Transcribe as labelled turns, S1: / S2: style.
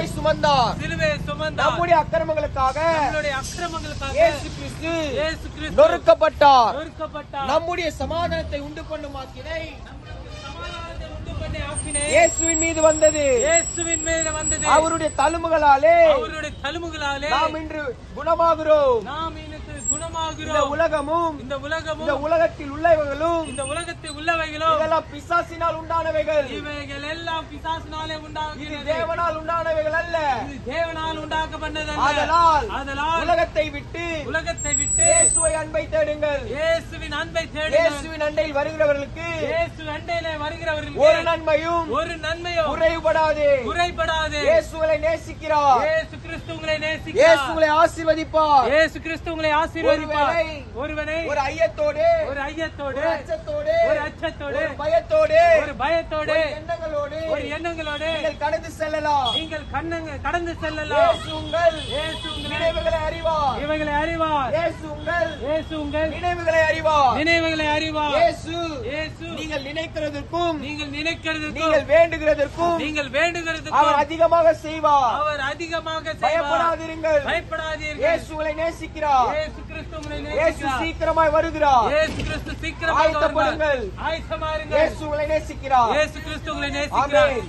S1: சிலுவை சுமந்தார்.
S2: சிலுவை சுமந்தார்.
S1: நம்முடைய அக்கிரமங்களுக்காக
S2: நம்மளுடைய அக்கிரமங்களுக்காக
S1: இயேசு கிறிஸ்து
S2: இயேசு கிறிஸ்து
S1: நொறுக்கப்பட்டார்.
S2: நொறுக்கப்பட்டார்.
S1: நம்முடைய சமாதானத்தை உண்டு பண்ணும் ஆக்கினை இயேசுவின் மீது வந்தது.
S2: இயேசுவின் மேல வந்தது.
S1: அவருடைய தழும்புகளாலே
S2: அவருடைய தழும்புகளாலே
S1: நாம் இன்று குணமாகிறோம்.
S2: நாம்
S1: இந்த
S2: குணமாகிறோம்.
S1: உலகமும்
S2: இந்த உலகமும்
S1: இந்த உலகத்தில் உள்ளவர்களும்
S2: இந்த உலகத்தில் உள்ளவைகளும்
S1: இதெல்லாம் பிசாசினால் உண்டானவைகள்.
S2: இவைகள் எல்லாம் பிசாசினாலே உண்டாகிறது
S1: தேவனால் உண்டானவைகள்
S2: தேவனால் உண்டாக்கப்பட்டதல்ல.
S1: ஆதலால்
S2: ஆதலால்
S1: உலகத்தை விட்டு
S2: உலகத்தை விட்டு
S1: இயேசுவை அன்பை தேடுங்கள்.
S2: இயேசுவின் அன்பை தேடுங்கள்.
S1: இயேசுவின் அண்டையில் வருகிறவர்களுக்கு
S2: இயேசு அண்டையிலே
S1: ஒரு
S2: வருகிறவர்களுக்கு
S1: நன்மையும்
S2: ஒரு நன்மையோ
S1: குறைபடாது
S2: குறைபடாது.
S1: இயேசுவை நேசிக்கிறார்.
S2: இயேசு கிறிஸ்து உங்களை
S1: இயேசு
S2: நேசிக்கிறார்.
S1: உங்களை ஆசீர்வதிப்பார்.
S2: இயேசு கிறிஸ்து உங்களை ஆசீர்வதிப்பார். ஒருவனை
S1: ஒரு ஐயத்தோடு
S2: ஒரு ஐயத்தோடு
S1: ஒரு அச்சத்தோடு
S2: ஒரு அச்சத்தோடு
S1: ஒரு பயத்தோடு
S2: ஒரு பயத்தோடு
S1: ஒரு எண்ணங்களோடு
S2: எண்ணங்களோடு
S1: நீங்கள் கடந்து செல்லலாம்.
S2: நீங்கள் கண்ணங்க கடந்து செல்லலாம்.
S1: உங்கள்
S2: உங்களை
S1: நினைவுகளை அறிவார். இயேசு உங்கள்
S2: இயேசு உங்கள்
S1: நினைவுகளை அறிவார்.
S2: நினைவுகளை அறிவார்.
S1: இயேசு
S2: இயேசு
S1: நீங்கள் நினைக்கிறதற்கும்
S2: நீங்கள் நினைக்கிறதுக்கும்
S1: நீங்கள் வேண்டுகிறதற்கும்
S2: நீங்கள்
S1: அவர்
S2: வேண்டுகிறதுக்கும்
S1: அதிகமாக செய்வார்.
S2: அவர் அதிகமாக செய்வார்.
S1: பயப்படாதிருங்கள்.
S2: பயப்படாதீர்கள்.
S1: இயேசு உங்களை நேசிக்கிறார்.
S2: இயேசு கிறிஸ்து உங்களை நேசிக்கிறார்.
S1: சீக்கிரமாய் வருகிறார்.
S2: இயேசு கிறிஸ்து சீக்கிரமாக
S1: ஆயத்தப்படுங்கள்.
S2: வருவார். ஆயத்தமா இருங்கள்
S1: இயேசு உங்களை நேசிக்கிறார்.
S2: இயேசு கிறிஸ்து உங்களை நேசிக்கிறார்.